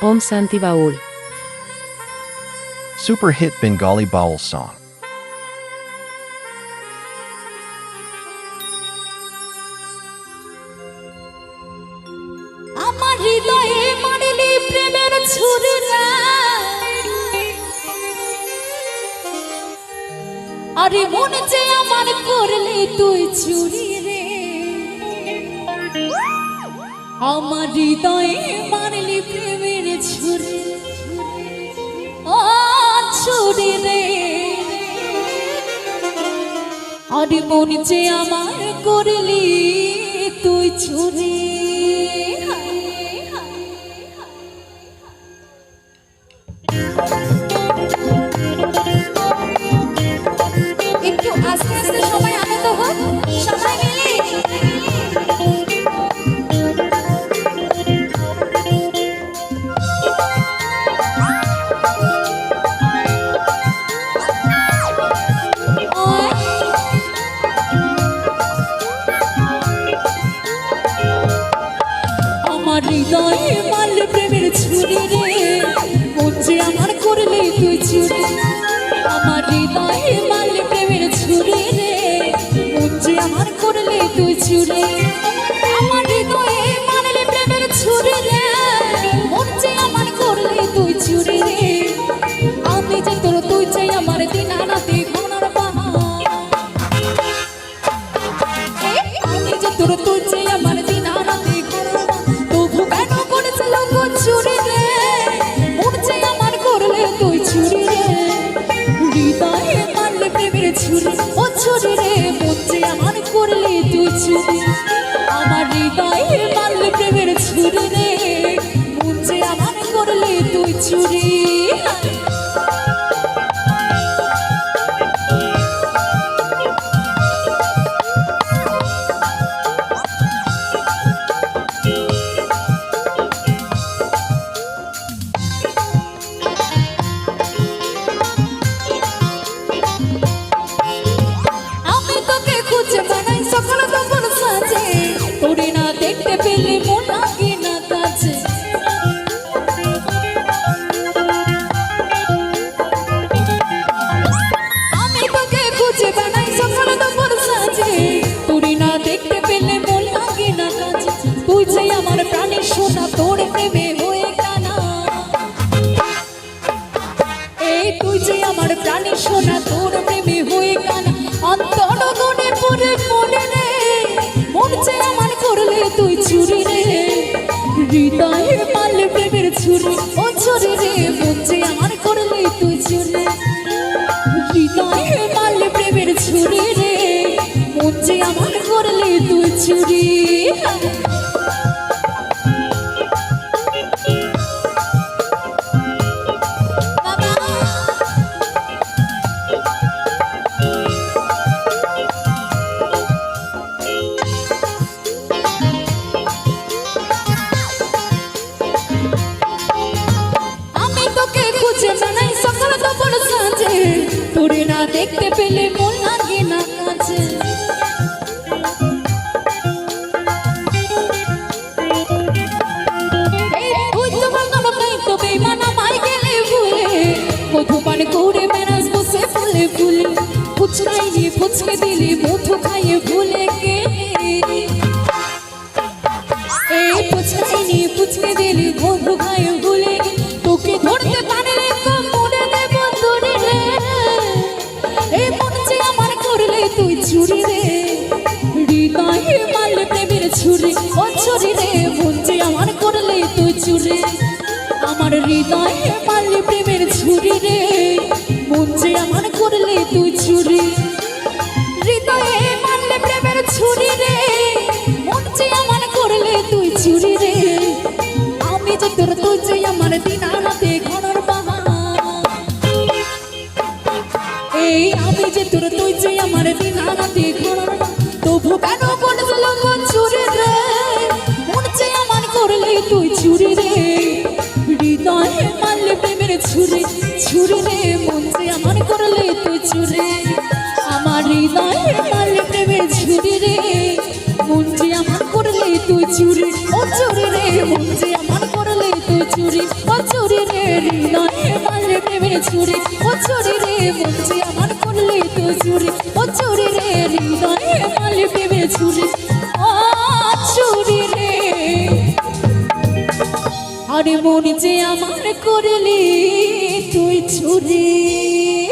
Om Santi Baul. Super hit Bengali Baul song. আমার হৃদয়ে মারিলি প্রেমের ছুরা আরে মনে যে আমার করলি তুই চুরি আমার হৃদয়ে মারলি প্রেমের ছুরি। ও ছুরি রে। আরে মন যে আমার করলি তুই চুরি একটু হৃদয়ে মারলে রে। মন আমার করলে তুই চুরি আমার হৃদয়ে মারলে প্রেমের ছুরি রে। মন আমার করলে তুই চুরি আমার হৃদয়ে আমার করলে তুই চুরি আমি যে তোর তুই আমার দিন রাতে ঘনার আমি যে তোর আমার প্রাণী সোনা তোর প্রেমে হয়ে কানা অন্তর গুণে পরে মনে রে যে আমার করলে তুই চুরি রে। হৃদয়ে মারলে প্রেমের ছুরি, ও ছুরি রে, মন আমার করলে তুই চুরি। হৃদয়ে মারলে প্রেমের ছুরি রে, মন আমার করলে তুই চুরি। দেখতে পেলে মন লাগে না কাছে এই তুই তো বলতো নাই তো বেইমান আমায় গেলে ভুলে। মধু পান করে বেড়াস বসে ফুলে ফুলে। ফুচকাইনি ফুচকে দিলি মধু মারলে প্রেমের ছুরি ও ছুরি রে যে আমার করলে তুই চুরি। আমার হৃদয়ে মারলে প্রেমের ছুরি রে। যে আমার করলে তুই চুরি। হৃদয়ে মারলে প্রেমের ছুরি রে। যে আমার করলে তুই চুরি রে। আমি যে তোর তুই আমার দিন আনাতে বাহার এই আমি যে তোর তুই আমার দিন আনাতে ঘনর তুই আমার হৃদয়ে মারলে প্রেমের ছুরি রে। মন যে আমার করলে তুই চুরি, ও চুরি রে। মন আমার করলে তুই চুরি, ও প্রেমের ছুরি ও চুরি রে। মন আমার করলে তুই চুরি, ও চুরি রে। হৃদয়ে মারলে প্রেমের ছুরি ও চুরি রে। আরে মন যে আমার করলি তুই চুরি।